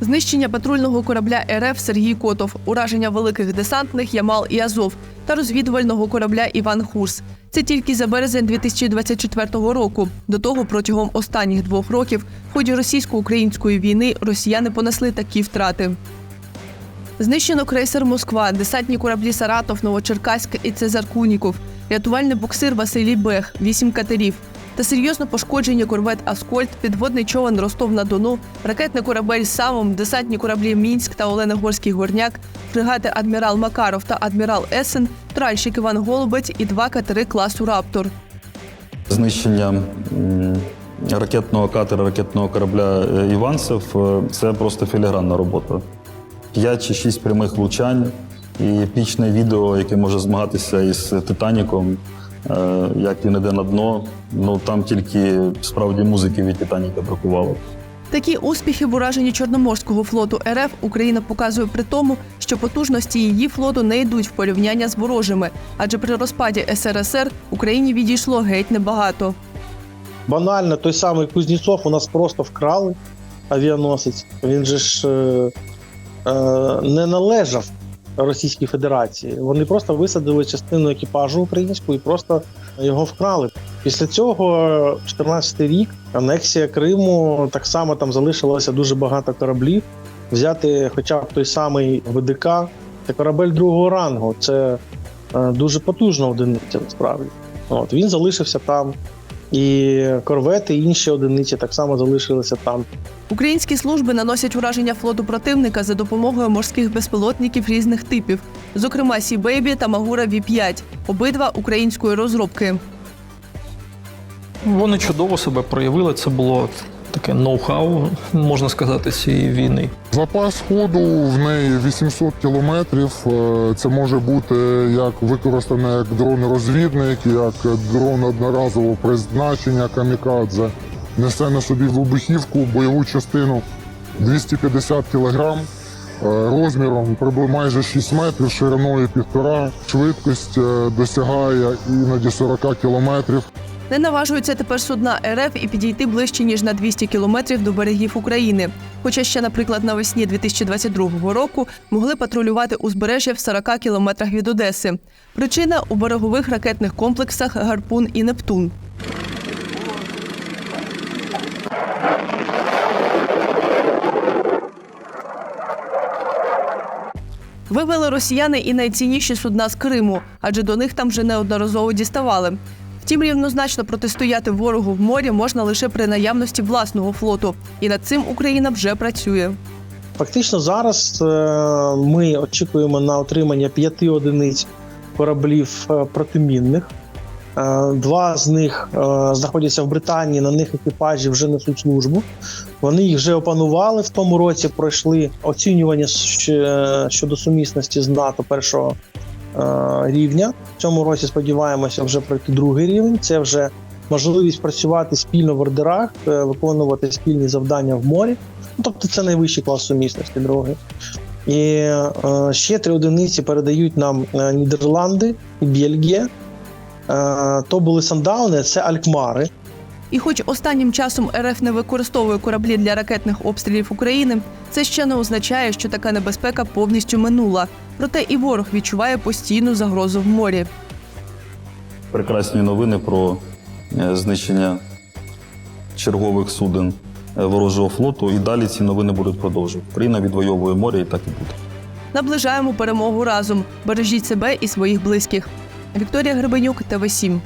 Знищення патрульного корабля РФ Сергій Котов, ураження великих десантних Ямал і Азов та розвідувального корабля Іван Хурс. Це тільки за березень 2024 року. До того протягом останніх двох років в ході російсько-української війни росіяни понесли такі втрати. Знищено крейсер Москва, десантні кораблі Саратов, Новочеркаськ і Цезар Куніков, рятувальний буксир Василій Бех, вісім катерів та серйозно пошкоджені корвет Аскольд, підводний човен Ростов на Дону, ракетний корабель Самом, десантні кораблі Мінськ та Оленогорський горняк, фрегати Адмірал Макаров та Адмірал Есен, тральщик Іван Голубець і два катери класу Раптор. Знищення ракетного катера, ракетного корабля е, Іванцев е, це просто філігранна робота. П'ять чи шість прямих влучань і епічне відео, яке може змагатися із Титаніком, як він іде на дно. Ну там тільки справді музики від Титаніка бракувало. Такі успіхи в ураженні Чорноморського флоту РФ Україна показує при тому, що потужності її флоту не йдуть в порівняння з ворожими, адже при розпаді СРСР Україні відійшло геть небагато. Банально, той самий Кузнєцов у нас просто вкрали авіаносець. Він же ж е, е, не належав Російській Федерації. Вони просто висадили частину екіпажу українську і просто його вкрали. Після цього, 14 рік, анексія Криму, так само там залишилося дуже багато кораблів. Взяти хоча б той самий ВДК, це корабель другого рангу. Це е, дуже потужна одиниця насправді. От він залишився там. І корвети, і інші одиниці так само залишилися там. Українські служби наносять ураження флоту противника за допомогою морських безпілотників різних типів, зокрема Сі Бейбі та Магура Ві-5, обидва української розробки. Вони чудово себе проявили. Це було таке ноу-хау, можна сказати, цієї війни. Запас ходу в неї 800 кілометрів. Е, Це може бути як використане як дрон-розвідник, як дрон одноразового призначення камікадзе. Несе на собі вибухівку, бойову частину 250 кілограм, е, розміром майже 6 метрів, шириною півтора. Швидкість е, досягає іноді 40 кілометрів. Не наважуються тепер судна РФ і підійти ближче ніж на 200 кілометрів до берегів України. Хоча ще, наприклад, навесні 2022 року могли патрулювати узбережжя в 40 кілометрах від Одеси. Причина у берегових ракетних комплексах Гарпун і Нептун. Вивели росіяни і найцінніші судна з Криму, адже до них там вже неодноразово діставали. Втім, рівнозначно протистояти ворогу в морі можна лише при наявності власного флоту, і над цим Україна вже працює. Фактично зараз е, ми очікуємо на отримання п'яти одиниць кораблів е, протимінних. Е, Два з них знаходяться в Британії, на них екіпажі вже несуть службу. Вони їх вже опанували в тому році, пройшли оцінювання щодо сумісності з НАТО першого рівня. В цьому році сподіваємося вже пройти другий рівень. Це вже можливість працювати спільно в ордерах, е, виконувати спільні завдання в морі. Ну, тобто це найвищий клас сумісності, другий. І е, ще три одиниці передають нам е, Нідерланди і Бельгія. Е, то були сандауни, це Алькмари. І хоч останнім часом РФ не використовує кораблі для ракетних обстрілів України, це ще не означає, що така небезпека повністю минула. Проте і ворог відчуває постійну загрозу в морі. Прекрасні новини про е, знищення чергових суден е, ворожого флоту. І далі ці новини будуть продовжувати. Україна відвоює море і так і буде. Наближаємо перемогу разом. Бережіть себе і своїх близьких. Вікторія Гребенюк, ТВ 7